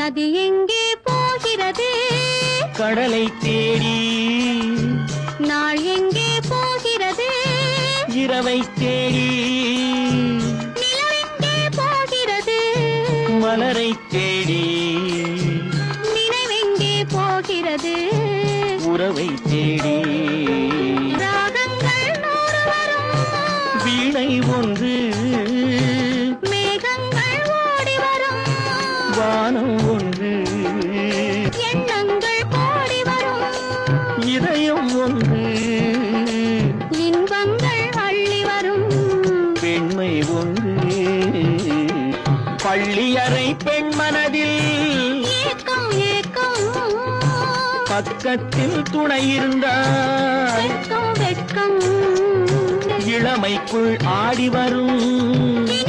நதி எங்கே போகிறது? கடலை தேடி. நாள் எங்கே போகிறது? இரவை தேடி. நிலவெங்கே போகிறது? மலரை தேடி. நினைவெங்கே போகிறது? உறவை தேடி. வீணை ஒன்று. வானம் ஒன்று. எண்ணங்கள் கோடி வரும். இதயம் ஒன்று. இன்பங்கள் அள்ளி வரும். பெண்மை ஒன்று. பள்ளியறை பெண் மனதில் ஏக்கம் ஏக்கம். பக்கத்தில் துணை இருந்தால் வெட்கம் இளமைக்குள் ஆடி வரும்.